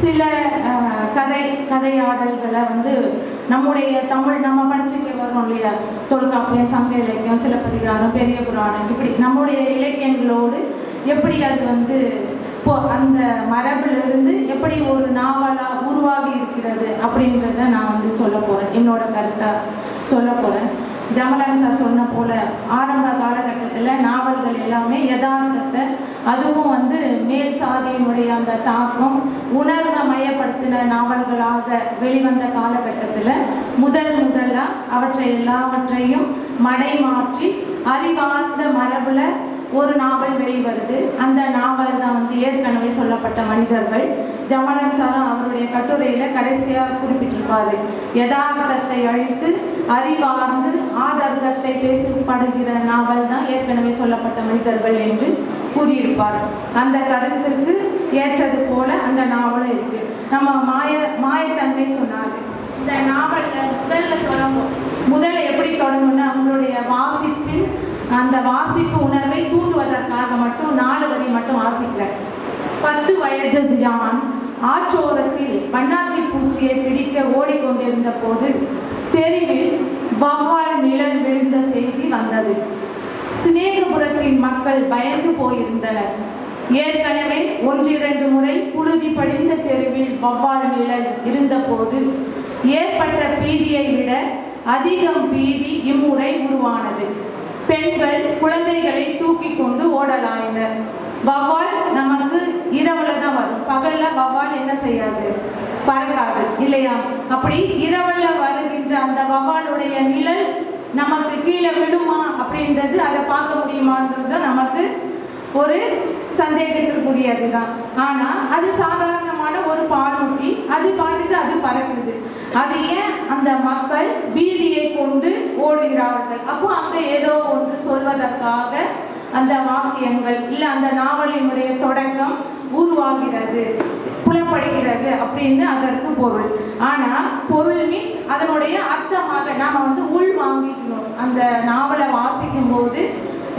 சில கதை கதையாடல்களை வந்து நம்முடைய தமிழ் நம்ம படிச்சுட்டு வரோம் இல்லையா? தொல்காப்பியம் சங்க இலக்கியம் சிலப்பதிகாரம் பெரிய புராணம் இப்படி நம்முடைய இலக்கியங்களோடு எப்படி அது வந்து இப்போ அந்த மரபிலிருந்து எப்படி ஒரு நாவலாக உருவாகி இருக்கிறது அப்படின்றத நான் வந்து சொல்ல போகிறேன் என்னோட கருத்தை சொல்ல போகிறேன் ஜமலான் சார் சொன்ன போல ஆரம்ப காலகட்டத்தில் நாவல்கள் எல்லாமே யதார்த்தத்தை அதுவும் வந்து மேல் சாதியினுடைய அந்த தாக்கம் உணர்வை மையப்படுத்தின நாவல்களாக வெளிவந்த காலகட்டத்தில் முதல் முதலாக அவற்றை எல்லாவற்றையும் மடை மாற்றி அறிவார்ந்த மரபுல ஒரு நாவல் வெளிவருது. அந்த நாவல் தான் வந்து ஏற்கனவே சொல்லப்பட்ட மனிதர்கள். ஜமலன் சாரம் அவருடைய கட்டுரையில கடைசியாக குறிப்பிட்டிருப்பாரு யதார்த்தத்தை அழித்து அறிவார்ந்து ஆதர்கத்தை பேசப்படுகிற நாவல் தான் ஏற்கனவே சொல்லப்பட்ட மனிதர்கள் என்று கூறியிருப்பார். அந்த கருத்துக்கு ஏற்றது போல அந்த நாவலும் இருக்கு. நம்ம மாய மாயத்தன்மை சொன்னாங்க. இந்த நாவல்ல முதல்ல தொடங்கும். முதல்ல எப்படி தொடங்கும்னா அவங்களுடைய வாசிப்பில் அந்த வாசிப்பு உணர்வை தூண்டுவதற்காக மட்டும் நாலு வரி மட்டும் வாசிக்கிறேன். பத்து வயது ஜான் ஆற்றோரத்தில் வண்ணாத்தி பூச்சியை பிடிக்க ஓடிக்கொண்டிருந்த போது தெருவில் வவ்வால் நிழல் விழுந்த செய்தி வந்தது. சிநேகபுரத்தின் மக்கள் பயந்து போயிருந்தனர். ஏற்கனவே ஒன்றிரண்டு முறை புழுதி படிந்த தெருவில் வவ்வால் நிழல் இருந்தபோது ஏற்பட்ட பீதியை விட அதிகம் பீதி இம்முறை உருவானது. பெண்கள் குழந்தைகளை தூக்கி கொண்டு ஓடலாயினர். வவ்வால் நமக்கு இரவுல தான் வரும். பகல்ல வவ்வால் என்ன செய்யாது? பறக்காது. இல்லையா? அப்படி இரவுல வருகின்ற அந்த வவ்வாலுடைய நிழல் நமக்கு கீழே விடுமா அப்படின்றது அதை பார்க்க முடியுமான்றது நமக்கு ஒரு சந்தேகத்திற்குரியது தான் ஆனால் அது சாதாரணமான ஒரு பாலூட்டி அது பாட்டுக்கு அது பறக்குது. அது ஏன் அந்த மக்கள் பீதியை கொண்டு ஓடுகிறார்கள்? அப்போ அங்கே ஏதோ ஒன்று சொல்வதற்காக அந்த வாக்கியங்கள் இல்லை அந்த நாவலினுடைய தொடக்கம் உருவாகிறது புலப்படுகிறது அப்படின்னு அதற்கு பொருள். ஆனால் பொருள் அதனுடைய அர்த்தமாக நாம் வந்து உள் வாங்கிக்கணும். அந்த நாவலை வாசிக்கும் போது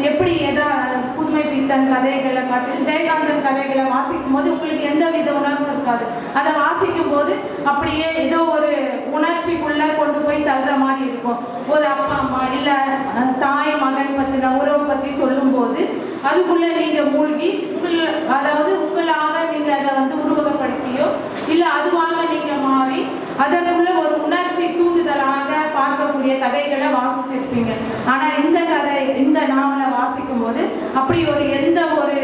எப்படி எதா புதுமை பித்தன் கதைகளை காட்டு ஜெயகாந்தன் கதைகளை வாசிக்கும் போது உங்களுக்கு எந்த வித உணர்வும் இருக்காது. அதை வாசிக்கும் போது அப்படியே ஏதோ ஒரு உணர்ச்சிக்குள்ள கொண்டு போய் தள்ளுற மாதிரி இருக்கும். ஒரு அப்பா அம்மா இல்லை தாய் மகன் பற்றின உறவை பற்றி சொல்லும்போது அதுக்குள்ள நீங்க மூழ்கி உங்கள் அதாவது உங்களாக நீங்க அதை வந்து உருவகப்படுத்தியோ இல்லை அதுவாக நீங்க மாறி அதற்குள்ள ஒரு உணர்ச்சி தூண்டுதலாக பார்க்கக்கூடிய கதைகளை வாசிச்சிருப்பீங்க ஆனா இந்த கதை இந்த நாவலை வாசிக்கும் போது அப்படி ஒரு எந்த ஒரு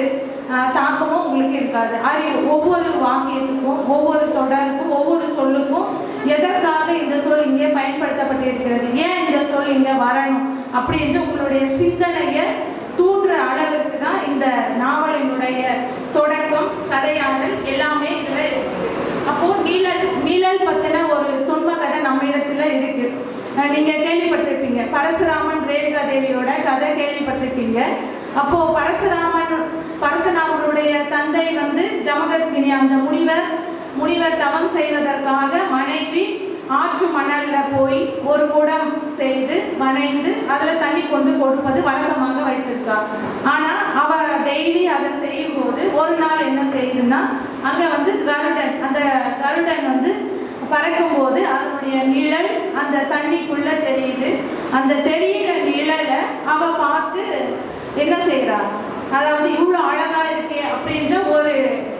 தாக்கமும் உங்களுக்கு இருக்காது. அது ஒவ்வொரு வாக்கியத்துக்கும் ஒவ்வொரு தொடருக்கும் ஒவ்வொரு சொல்லுக்கும் எதற்காக இந்த சொல் இங்கே பயன்படுத்தப்பட்டிருக்கிறது? ஏன் இந்த சொல் இங்கே வரணும்? அப்படின்ட்டு உங்களுடைய சிந்தனையை தூண்டுற அளவுக்கு தான் இந்த நாவலினுடைய தொடக்கம் கதையாடல் எல்லாமே இதில் இருக்குது. அப்போ நீழல் நீழல் பற்றின ஒரு துன்ப கதை நம்ம இடத்துல இருக்கு நீங்கள் கேள்விப்பட்டிருப்பீங்க. பரசுராமன் ரேணுகா தேவியோட கதை கேள்விப்பட்டிருப்பீங்க. அப்போ பரசுராமன் பரசுராமனுடைய தந்தை வந்து ஜமகத்கினி அந்த முனிவர் முனிவர் தவம் செய்வதற்காக மனைவி ஆற்று மணல்ல போய் ஒரு குடம் செய்து மனைந்து அதில் தண்ணி கொண்டு கொடுப்பது வழக்கமாக வைத்திருக்கா. ஆனால் அவ டெய்லி அதை செய்யும் போது ஒரு நாள் என்ன செய்யுதுன்னா அங்கே வந்து கருடன் அந்த கருடன் வந்து பறக்கும் போது அதனுடைய நிழல் அந்த தண்ணிக்குள்ள தெரியுது. அந்த தெரியிற நிழலை அவ பார்த்து என்ன செய்றா? அதாவது இவ்வளோ அழகா இருக்கே அப்படின்ற ஒரு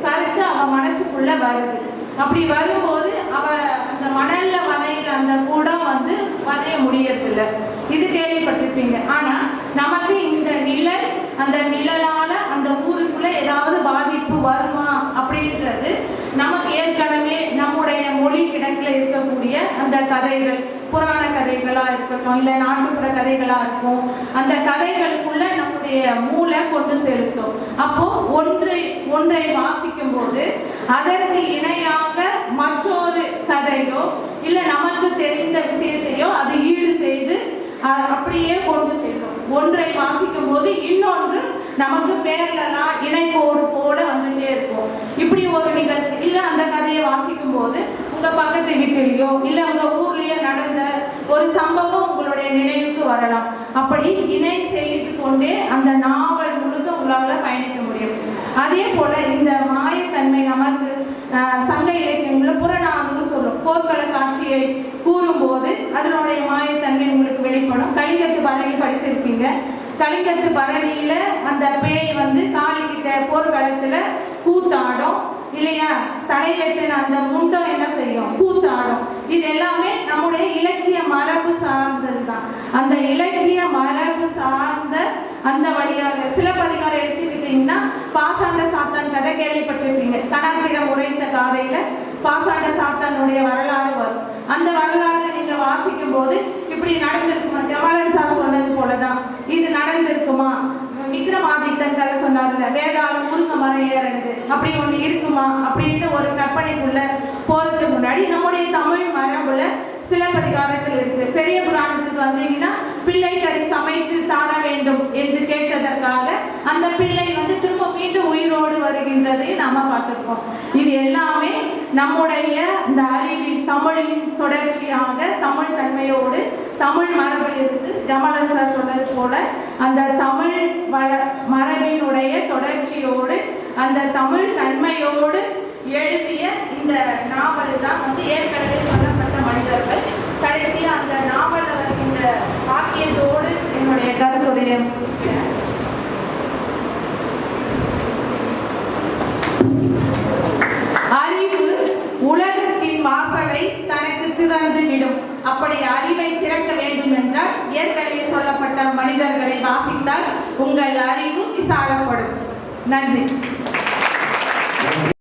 கருத்து அவ மனசுக்குள்ள வருது. அப்படி வரும்போது அவ அந்த மணல்ல வனையிற அந்த கூடம் வந்து வரைய முடியறதில்ல. இது கேள்விப்பட்டிருப்பீங்க. ஆனா நமக்கு இந்த நிழல் அந்த நிழலால அந்த ஊருக்குள்ள ஏதாவது பாதிப்பு வருமா அப்படின்றது நமக்கு ஏற்கனவே நம்முடைய மொழி கிடக்கில் இருக்கக்கூடிய அந்த கதைகள் புராண கதைகளா இருக்கட்டும் இல்லை நாட்டுப்புற கதைகளா இருக்கும். அந்த கதைகளுக்குள்ள மூளை கொண்டு செலுத்தும். அப்போ ஒன்றை ஒன்றை வாசிக்கும் போது அதற்கு இணையாக மற்றொரு கதையோ இல்லை நமக்கு தெரிந்த விஷயத்தையோ அது ஈடு செய்து அப்படியே கொண்டு செல்லும். ஒன்றை வாசிக்கும் போது இன்னொன்று நமக்கு பேரலாம் இணைப்போடு போட வந்துட்டே இருக்கும். இப்படி ஒரு நிகழ்ச்சி. இல்லை அந்த கதையை வாசிக்கும் போது உங்க பக்கத்து வீட்டிலேயோ இல்லை உங்க ஊர்லயோ நடந்த ஒரு சம்பவம் உங்களுடைய நினைவு வரலாம். அப்படி இணை செய்து கொண்டே அந்த நாவல் முழுக்க உங்களால் பயணிக்க முடியும். அதே போல இந்த மாயத்தன்மை நமக்கு சங்க இலக்கியங்கள புறநானூறு இலக்கிய போர்க்கள காட்சியை கூறும்போது அதனுடைய மாயத்தன்மை உங்களுக்கு வெளிப்படும். கலிங்கத்து பரணி படிச்சிருப்பீங்க. கலிங்கத்து பரணியில அந்த பேய் வந்து காளிக்கிட்ட போர்க்களத்துல கூத்தாடும் இல்லையா? தலைவெட்டின அந்த முண்டம் என்ன செய்யும்? கூத்தாடும். இது எல்லாமே நம்முடைய இலக்கிய மரபு அந்த இலக்கிய மரபு சார்ந்த அந்த வழியாக சிலப்பதிகாரம் எடுத்துக்கிட்டிங்கன்னா பாசாண்ட சாத்தான் கதை கேள்விப்பட்டிருப்பீங்க. கடாத்திரம் உரைத்த காதையில பாசாண்ட சாத்தானுடைய வரலாறு வரும். அந்த வரலாறு நீங்க வாசிக்கும் போது இப்படி நடந்திருக்குமா? ஜவாலன் சார் சொன்னது போலதான். இது நடந்திருக்குமா? விக்ரமாதித்தன் கதை சொன்னார்ல வேதாளம் முருங்க மரம் ஏறினது அப்படி ஒண்ணு இருக்குமா? அப்படின்னு ஒரு கற்பனைக்குள்ள போறதுக்கு முன்னாடி நம்முடைய தமிழ் மரபுல சிலப்பதிகாரத்தில் இருக்கு. பெரிய புராணத்துக்கு வந்தீங்கன்னா பிள்ளை கறி சமைத்து தார வேண்டும் என்று கேட்டதற்காக அந்த பிள்ளை வந்து திரும்ப மீண்டும் உயிரோடு வருகின்றதை நாம பார்த்துருக்கோம். இது எல்லாமே நம்முடைய இந்த அறிவின் தமிழின் தொடர்ச்சியாக தமிழ் தன்மையோடு தமிழ் மரபில் இருந்து ஜமலன் சார் சொன்னது போல அந்த தமிழ் வள மரபினுடைய தொடர்ச்சியோடு அந்த தமிழ் தன்மையோடு எழுதிய இந்த நாவல் தான் வந்து ஏற்கனவே சொன்ன மனிதர்கள் கடைசியாக அந்த நாவலில் வருகின்ற வாக்கியத்தோடு என்னுடைய கருத்துரையை அறிவு உலகத்தின் வாசலை தனக்கு திறந்து விடும். அப்படி அறிவை திறக்க வேண்டும் என்றால் ஏற்கனவே சொல்லப்பட்ட மனிதர்களை வாசித்தால் உங்கள் அறிவு விசாலப்படும். நன்றி.